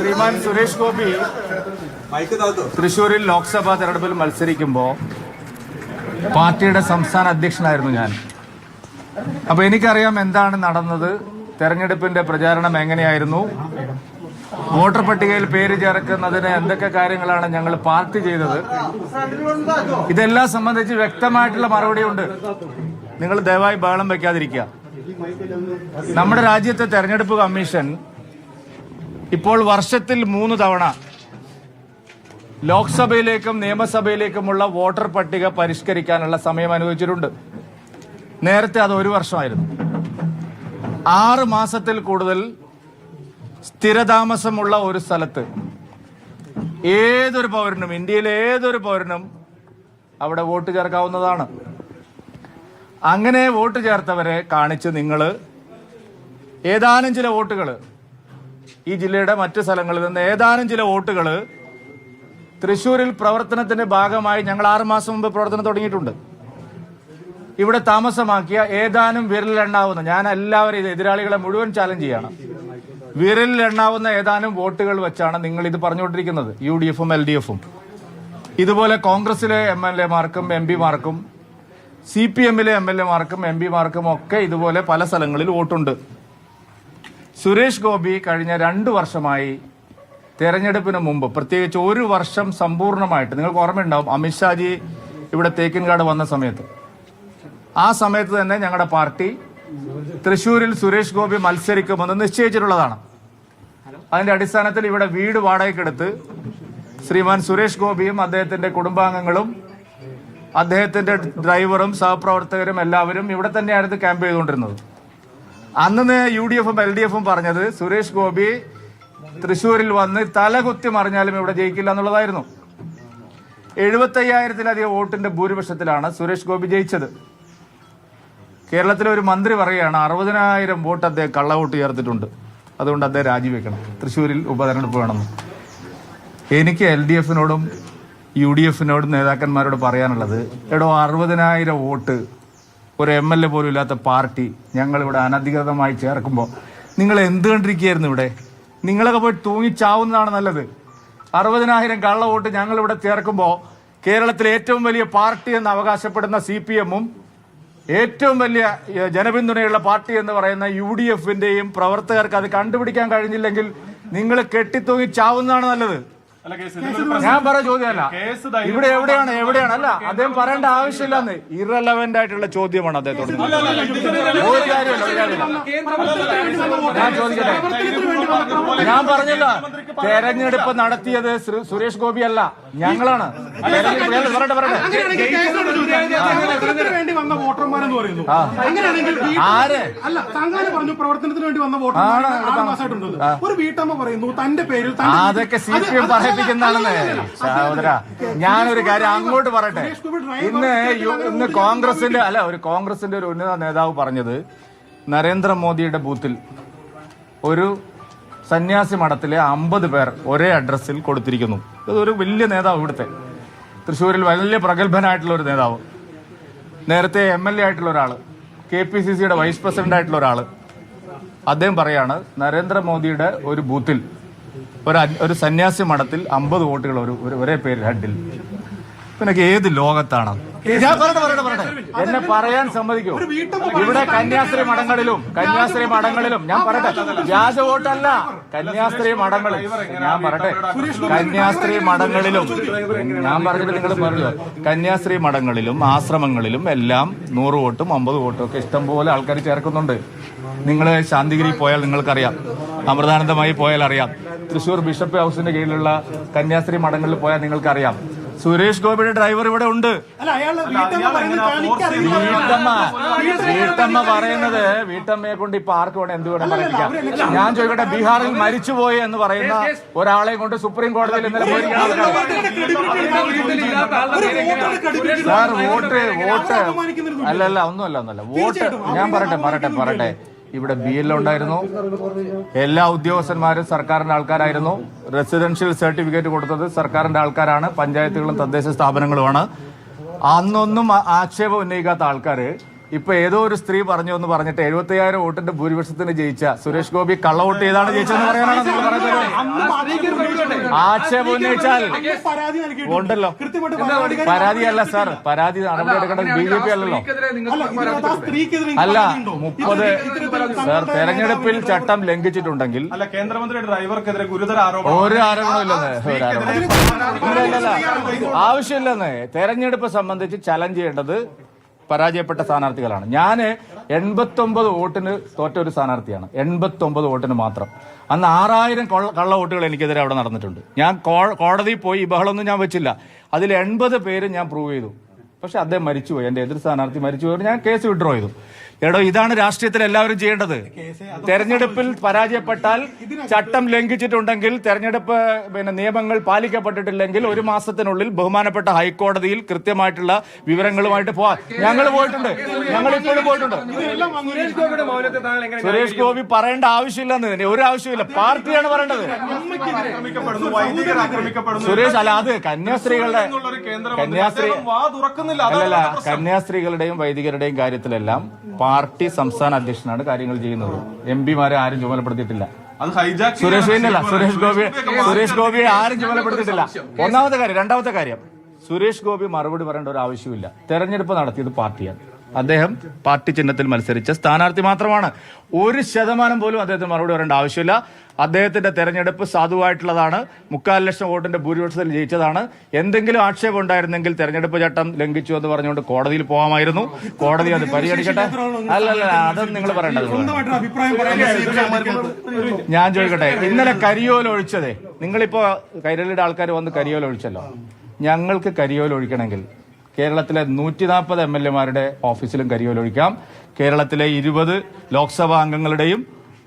ശ്രീമാൻ സുരേഷ് ഗോപി തൃശൂരിൽ ലോക്സഭാ തെരഞ്ഞെടുപ്പിൽ മത്സരിക്കുമ്പോൾ പാർട്ടിയുടെ സംസ്ഥാന അധ്യക്ഷനായിരുന്നു ഞാൻ. അപ്പൊ എനിക്കറിയാം എന്താണ് നടന്നത്. തെരഞ്ഞെടുപ്പിന്റെ പ്രചാരണം എങ്ങനെയായിരുന്നു. വോട്ടർ പട്ടികയിൽ പേര് ചേർക്കുന്നതിന് എന്തൊക്കെ കാര്യങ്ങളാണ് ഞങ്ങൾ പാർട്ടി ചെയ്തത്. ഇതെല്ലാം സംബന്ധിച്ച് വ്യക്തമായിട്ടുള്ള മറുപടി ഉണ്ട്. നിങ്ങൾ ദയവായി ബഹളം വയ്ക്കാതിരിക്കുക നമ്മുടെ രാജ്യത്തെ തെരഞ്ഞെടുപ്പ് കമ്മീഷൻ ഇപ്പോൾ വർഷത്തിൽ മൂന്ന് തവണ ലോക്സഭയിലേക്കും നിയമസഭയിലേക്കുമുള്ള വോട്ടർ പട്ടിക പരിഷ്കരിക്കാനുള്ള സമയം അനുവദിച്ചിട്ടുണ്ട്. നേരത്തെ അത് ഒരു വർഷമായിരുന്നു. ആറ് മാസത്തിൽ കൂടുതൽ സ്ഥിരതാമസമുള്ള ഒരു സ്ഥലത്ത് ഏതൊരു പൗരനും ഇന്ത്യയിലെ ഏതൊരു പൗരനും അവിടെ വോട്ട് ചേർക്കാവുന്നതാണ്. അങ്ങനെ വോട്ട് ചേർത്തവരെ കാണിച്ച് നിങ്ങൾ ഏതാനും ചില വോട്ടുകൾ ഈ ജില്ലയുടെ മറ്റ് സ്ഥലങ്ങളിൽ നിന്ന് ഏതാനും ചില വോട്ടുകൾ തൃശ്ശൂരിൽ പ്രവർത്തനത്തിന്റെ ഭാഗമായി ഞങ്ങൾ ആറുമാസം മുമ്പ് പ്രവർത്തനം തുടങ്ങിയിട്ടുണ്ട്. ഇവിടെ താമസമാക്കിയ ഏതാനും വിരലിലെണ്ണാവുന്ന ഞാൻ എല്ലാവരും എതിരാളികളെ മുഴുവൻ ചാലഞ്ച് ചെയ്യണം. വിരലിലെണ്ണാവുന്ന ഏതാനും വോട്ടുകൾ വെച്ചാണ് നിങ്ങൾ ഇത് പറഞ്ഞുകൊണ്ടിരിക്കുന്നത്. യു ഡി എഫും എൽ ഡി എഫും. ഇതുപോലെ കോൺഗ്രസിലെ എം എൽ എമാർക്കും എം പിമാർക്കും സി പി എമ്മിലെ എം എൽ എമാർക്കും എം പിമാർക്കും ഒക്കെ ഇതുപോലെ പല സ്ഥലങ്ങളിൽ വോട്ടുണ്ട്. സുരേഷ് ഗോപി കഴിഞ്ഞ രണ്ട് വർഷമായി തെരഞ്ഞെടുപ്പിന് മുമ്പ് പ്രത്യേകിച്ച് ഒരു വർഷം സമ്പൂർണമായിട്ട് നിങ്ങൾക്ക് ഓർമ്മയുണ്ടാവും അമിത്ഷാജി ഇവിടെ തേക്കിൻകാട് വന്ന സമയത്ത്. ആ സമയത്ത് തന്നെ ഞങ്ങളുടെ പാർട്ടി തൃശൂരിൽ സുരേഷ് ഗോപി മത്സരിക്കുമെന്ന് നിശ്ചയിച്ചിട്ടുള്ളതാണ്. അതിന്റെ അടിസ്ഥാനത്തിൽ ഇവിടെ വീട് വാടകയ്ക്കെടുത്ത് ശ്രീമാൻ സുരേഷ് ഗോപിയും അദ്ദേഹത്തിന്റെ കുടുംബാംഗങ്ങളും അദ്ദേഹത്തിന്റെ ഡ്രൈവറും സഹപ്രവർത്തകരും എല്ലാവരും ഇവിടെ തന്നെയായിരുന്നു ക്യാമ്പ് ചെയ്തുകൊണ്ടിരുന്നത്. അന്ന് യു ഡി എഫും എൽ ഡി എഫും പറഞ്ഞത് സുരേഷ് ഗോപി തൃശൂരിൽ വന്ന് തലകുത്തി മറിഞ്ഞാലും ഇവിടെ ജയിക്കില്ല എന്നുള്ളതായിരുന്നു. എഴുപത്തയ്യായിരത്തിലധികം വോട്ടിന്റെ ഭൂരിപക്ഷത്തിലാണ് സുരേഷ് ഗോപി ജയിച്ചത്. കേരളത്തിലെ ഒരു മന്ത്രി പറയുകയാണ് അറുപതിനായിരം വോട്ട് അദ്ദേഹം കള്ളവോട്ട് ചേർത്തിട്ടുണ്ട്. അതുകൊണ്ട് അദ്ദേഹം രാജിവെക്കണം. തൃശ്ശൂരിൽ ഉപതെരഞ്ഞെടുപ്പ് വേണമെന്ന്. എനിക്ക് എൽ ഡി എഫിനോടും യു ഡി എഫിനോടും നേതാക്കന്മാരോട് പറയാനുള്ളത് എടോ അറുപതിനായിരം വോട്ട് ഒരു എം എൽ എ പോലും ഇല്ലാത്ത പാർട്ടി ഞങ്ങളിവിടെ അനധികൃതമായി ചേർക്കുമ്പോൾ നിങ്ങൾ എന്ത് കണ്ടിരിക്കുകയായിരുന്നു ഇവിടെ? നിങ്ങളൊക്കെ പോയി തൂങ്ങിച്ചാവുന്നതാണ് നല്ലത്. അറുപതിനായിരം കള്ള വോട്ട് ഞങ്ങളിവിടെ ചേർക്കുമ്പോൾ കേരളത്തിലെ ഏറ്റവും വലിയ പാർട്ടി എന്ന് അവകാശപ്പെടുന്ന സി പി എമ്മും ഏറ്റവും വലിയ ജനപിന്തുണയുള്ള പാർട്ടി എന്ന് പറയുന്ന യു ഡി എഫിന്റെയും പ്രവർത്തകർക്ക് അത് കണ്ടുപിടിക്കാൻ കഴിഞ്ഞില്ലെങ്കിൽ നിങ്ങൾ കെട്ടിത്തൂങ്ങി ചാവുന്നതാണ് നല്ലത്. ഞാൻ പറഞ്ഞ ചോദ്യമല്ല. ഇവിടെ എവിടെയാണ് എവിടെയാണ്? അല്ല അദ്ദേഹം പറയേണ്ട ആവശ്യമില്ലെന്ന്. ഇറലവന്റ് ആയിട്ടുള്ള ചോദ്യമാണ് അദ്ദേഹത്തോട്. ഒരു കാര്യമില്ല ഞാൻ ചോദിക്കട്ടെ? ഞാൻ പറഞ്ഞില്ല. തെരഞ്ഞെടുപ്പ് നടത്തിയത് സുരേഷ് ഗോപി അല്ല. ഞങ്ങളാണ്. ആര്? അല്ല താങ്കളെ പറഞ്ഞു പ്രവർത്തനത്തിന് വേണ്ടി വന്ന വോട്ടർമാർ ആറ് ഒരു വീട്ടമ്മ പറയുന്നു തന്റെ പേരിൽ അതൊക്കെ സി പി എം പറയിപ്പിക്കുന്നതാണെന്ന്. സഹോദര ഞാനൊരു കാര്യം അങ്ങോട്ട് പറയട്ടെ. ഇന്ന് ഇന്ന് കോൺഗ്രസിന്റെ അല്ല ഒരു കോൺഗ്രസിന്റെ ഒരു ഉന്നത നേതാവ് പറഞ്ഞത് നരേന്ദ്രമോദിയുടെ ബൂത്തിൽ ഒരു സന്യാസി മഠത്തിലെ അമ്പത് പേർ ഒരേ അഡ്രസ്സിൽ കൊടുത്തിരിക്കുന്നു. ഇതൊരു വലിയ നേതാവ് ഇവിടുത്തെ. തൃശ്ശൂരിൽ വലിയ പ്രഗത്ഭനായിട്ടുള്ള ഒരു നേതാവ്. നേരത്തെ എം എൽ എ ആയിട്ടുള്ള ഒരാൾ കെ പി സി സിയുടെ വൈസ് പ്രസിഡന്റ് ആയിട്ടുള്ള ഒരാൾ അദ്ദേഹം പറയാണ് നരേന്ദ്രമോദിയുടെ ഒരു ബൂത്തിൽ ഒരു ഒരു സന്യാസി മഠത്തിൽ അമ്പത് വോട്ടുകൾ ഒരു ഒരു- പേര് ഹെഡിൽ പിന്നെ ഏത് ലോകത്താണ്? എന്നെ പറയാൻ സമ്മതിക്കൂ. ഇവിടെ കന്യാസ്ത്രീ മഠങ്ങളിലും കന്യാസ്ത്രീ മഠങ്ങളിലും ഞാൻ പറയട്ടെ. വ്യാജ വോട്ടല്ല കന്യാസ്ത്രീ മഠങ്ങളിൽ ഞാൻ പറയട്ടെ. കന്യാസ്ത്രീ മഠങ്ങളിലും ഞാൻ പറഞ്ഞിട്ട് നിങ്ങൾ പറഞ്ഞു കന്യാസ്ത്രീ മഠങ്ങളിലും ആശ്രമങ്ങളിലും എല്ലാം നൂറ് വോട്ടും അമ്പത് വോട്ടും ഒക്കെ ഇഷ്ടം പോലെ ആൾക്കാർ ചേർക്കുന്നുണ്ട്. നിങ്ങൾ ശാന്തിഗിരി പോയാൽ നിങ്ങൾക്കറിയാം. അമൃതാനന്ദമായി പോയാൽ അറിയാം. തൃശൂർ ബിഷപ്പ് ഹൗസിന്റെ കീഴിലുള്ള കന്യാസ്ത്രീ മഠങ്ങളിൽ പോയാൽ നിങ്ങൾക്കറിയാം. സുരേഷ് ഗോപിയുടെ ഡ്രൈവർ ഇവിടെ ഉണ്ട്. അല്ല അയാളെ വീട്ടമ്മ പറയുന്നത്. വീട്ടമ്മ വീട്ടമ്മയെ കൊണ്ട് ഇപ്പൊ ആർക്ക് വേണം എന്ത് വേണം പറയിപ്പിക്കാം. ഞാൻ ചോദിക്കട്ടെ ബീഹാറിൽ മരിച്ചുപോയി എന്ന് പറയുന്ന ഒരാളെ കൊണ്ട് സുപ്രീം കോടതിയിൽ ഇന്നലെ പോയിരിക്കുന്ന സാർ വോട്ട് വോട്ട്. അല്ലല്ല ഒന്നുമല്ല ഒന്നുമല്ല. വോട്ട് ഞാൻ പറട്ടെ പറട്ടെ പറയട്ടെ. ഇവിടെ ബി എൽ ഉണ്ടായിരുന്നു. എല്ലാ ഉദ്യോഗസ്ഥന്മാരും സർക്കാരിന്റെ ആൾക്കാരായിരുന്നു. റെസിഡൻഷ്യൽ സർട്ടിഫിക്കറ്റ് കൊടുത്തത് സർക്കാരിന്റെ ആൾക്കാരാണ്. പഞ്ചായത്തുകളും തദ്ദേശ സ്ഥാപനങ്ങളുമാണ്. അന്നൊന്നും ആക്ഷേപം ഉന്നയിക്കാത്ത ആൾക്കാർ ഇപ്പൊ ഏതോ ഒരു സ്ത്രീ പറഞ്ഞു എന്ന് പറഞ്ഞിട്ട് എഴുപത്തി അയ്യായിരം വോട്ടിന്റെ ഭൂരിപക്ഷത്തിന് ജയിച്ച സുരേഷ് ഗോപി കള്ള വോട്ട് ചെയ്താണ് ജയിച്ചതെന്ന് പറയാനാണ് ആക്ഷേപം ഉന്നയിച്ചാൽ പരാതി നൽകിയിട്ടുണ്ട്. ഉണ്ടല്ലോ. പരാതിയല്ല സാർ. പരാതി നടപടി എടുക്കേണ്ടത് ബി ജെ പി അല്ലല്ലോ. അല്ല? മുപ്പത് സാർ തെരഞ്ഞെടുപ്പിൽ ചട്ടം ലംഘിച്ചിട്ടുണ്ടെങ്കിൽ അല്ല കേന്ദ്രമന്ത്രി ഡ്രൈവർക്കെതിരെ ഗുരുതര ആരോപണം. ഒരു ഇല്ലെന്ന് ആരോപണം. ആവശ്യമില്ലെന്ന്. തെരഞ്ഞെടുപ്പ് സംബന്ധിച്ച് ചലഞ്ച് ചെയ്യേണ്ടത് പരാജയപ്പെട്ട സ്ഥാനാർത്ഥികളാണ്. ഞാൻ എൺപത്തൊമ്പത് വോട്ടിന് തോറ്റ ഒരു സ്ഥാനാർത്ഥിയാണ്. എൺപത്തൊമ്പത് വോട്ടിന് മാത്രം. അന്ന് ആറായിരം കൊള്ള- വോട്ടുകൾ എനിക്കെതിരെ അവിടെ നടന്നിട്ടുണ്ട്. ഞാൻ കോടതിയിൽ പോയി ഈ ബഹളമൊന്നും ഞാൻ വെച്ചില്ല. അതിൽ എൺപത് പേര് ഞാൻ പ്രൂവ് ചെയ്തു. പക്ഷെ അദ്ദേഹം മരിച്ചുപോയി. എന്റെ എതിർ സ്ഥാനാർത്ഥി മരിച്ചുപോയി. ഞാൻ കേസ് വിഡ്രോ ചെയ്തു. എടോ ഇതാണ് രാഷ്ട്രീയത്തിൽ എല്ലാവരും ചെയ്യേണ്ടത്. തെരഞ്ഞെടുപ്പിൽ പരാജയപ്പെട്ടാൽ ചട്ടം ലംഘിച്ചിട്ടുണ്ടെങ്കിൽ തെരഞ്ഞെടുപ്പ് പിന്നെ നിയമങ്ങൾ പാലിക്കപ്പെട്ടിട്ടില്ലെങ്കിൽ ഒരു മാസത്തിനുള്ളിൽ ബഹുമാനപ്പെട്ട ഹൈക്കോടതിയിൽ കൃത്യമായിട്ടുള്ള വിവരങ്ങളുമായിട്ട് പോവാ. ഞങ്ങൾ പോയിട്ടുണ്ട്. ഞങ്ങൾ ഇപ്പോഴും പോയിട്ടുണ്ട്. സുരേഷ് ഗോപി പറയേണ്ട ആവശ്യമില്ലെന്ന് തന്നെ. ഒരു ആവശ്യമില്ല പാർട്ടിയാണ് പറയേണ്ടത്. ആക്രമിക്കപ്പെടുന്നു. വൈദികർ ആക്രമിക്കപ്പെടുന്നു. സുരേഷ് അല്ല അത് കന്യാസ്ത്രീകളുടെ കന്യാസ്ത്രീ തുറക്കുന്നില്ല അല്ലല്ല കന്യാസ്ത്രീകളുടെയും വൈദികരുടെയും കാര്യത്തിലെല്ലാം പാർട്ടി സംസ്ഥാന അധ്യക്ഷനാണ് കാര്യങ്ങൾ ചെയ്യുന്നത്. എം പിമാരെ ആരും ചുമതലപ്പെടുത്തിയിട്ടില്ല. സുരേഷ് സുരേഷ് ഗോപി സുരേഷ് ഗോപിയെ ആരും ചുമതലപ്പെടുത്തിയിട്ടില്ല. ഒന്നാമത്തെ കാര്യം രണ്ടാമത്തെ കാര്യം സുരേഷ് ഗോപി മറുപടി പറയേണ്ട ഒരു ആവശ്യമില്ല തെരഞ്ഞെടുപ്പ് നടത്തിയത് പാർട്ടിയാണ്. അദ്ദേഹം പാർട്ടി ചിഹ്നത്തിൽ മത്സരിച്ച സ്ഥാനാർത്ഥി മാത്രമാണ്. ഒരു ശതമാനം പോലും അദ്ദേഹത്തിന് മറുപടി പറയേണ്ട ആവശ്യമില്ല. അദ്ദേഹത്തിന്റെ തെരഞ്ഞെടുപ്പ് സാധുവായിട്ടുള്ളതാണ്. മുക്കാൽ ലക്ഷം വോട്ടിന്റെ ഭൂരിപക്ഷത്തിൽ ജയിച്ചതാണ്. എന്തെങ്കിലും ആക്ഷേപം ഉണ്ടായിരുന്നെങ്കിൽ തെരഞ്ഞെടുപ്പ് ചട്ടം ലംഘിച്ചു എന്ന് പറഞ്ഞുകൊണ്ട് കോടതിയിൽ പോകാമായിരുന്നു. കോടതി അത് പരിഗണിക്കട്ടെ? അല്ലല്ല അതൊന്നും നിങ്ങൾ പറയേണ്ടത് ഞാൻ ചോദിക്കട്ടെ ഇന്നലെ കരിയോല ഒഴിച്ചതേ? നിങ്ങളിപ്പോ കൈരളിയുടെ ആൾക്കാർ വന്ന് കരിയോല ഒഴിച്ചല്ലോ? ഞങ്ങൾക്ക് കരിയോല ഒഴിക്കണമെങ്കിൽ കേരളത്തിലെ നൂറ്റി നാൽപ്പത് എം എൽ എമാരുടെ ഓഫീസിലും കരിയോലൊഴിക്കാം. കേരളത്തിലെ ഇരുപത് ലോക്സഭാ അംഗങ്ങളുടെയും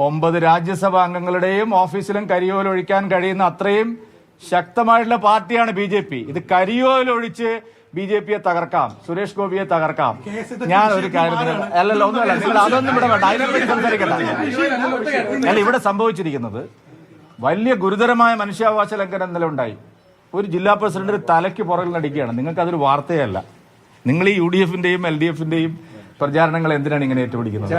ഒമ്പത് രാജ്യസഭാ അംഗങ്ങളുടെയും ഓഫീസിലും കരിയോലൊഴിക്കാൻ കഴിയുന്ന അത്രയും ശക്തമായിട്ടുള്ള പാർട്ടിയാണ് ബി ജെ പി. ഇത് കരിയോലൊഴിച്ച് ബി ജെ പിയെ തകർക്കാം. സുരേഷ് ഗോപിയെ തകർക്കാം. ഞാൻ ഒരു കാര്യം അല്ലല്ലോ ഒന്നുമല്ല. നിങ്ങൾ അതൊന്നും ഇവിടെ വേണ്ട. അതിനെപ്പറ്റി സംസാരിക്കട്ടെ അല്ല ഇവിടെ സംഭവിച്ചിരിക്കുന്നത് വലിയ ഗുരുതരമായ മനുഷ്യാവകാശ ലംഘനം ഇന്നലെ ഉണ്ടായി. ഒരു ജില്ലാ പ്രസിഡന്റ് തലയ്ക്ക് പുറകിൽ നടിക്കുകയാണ്. നിങ്ങൾക്ക് അതൊരു വാർത്തയല്ല. നിങ്ങൾ ഈ യു ഡി എഫിന്റെയും എൽ ഡി എഫിന്റെയും പ്രചാരണങ്ങൾ എന്തിനാണ് ഇങ്ങനെ ഏറ്റുപിടിക്കുന്നത്?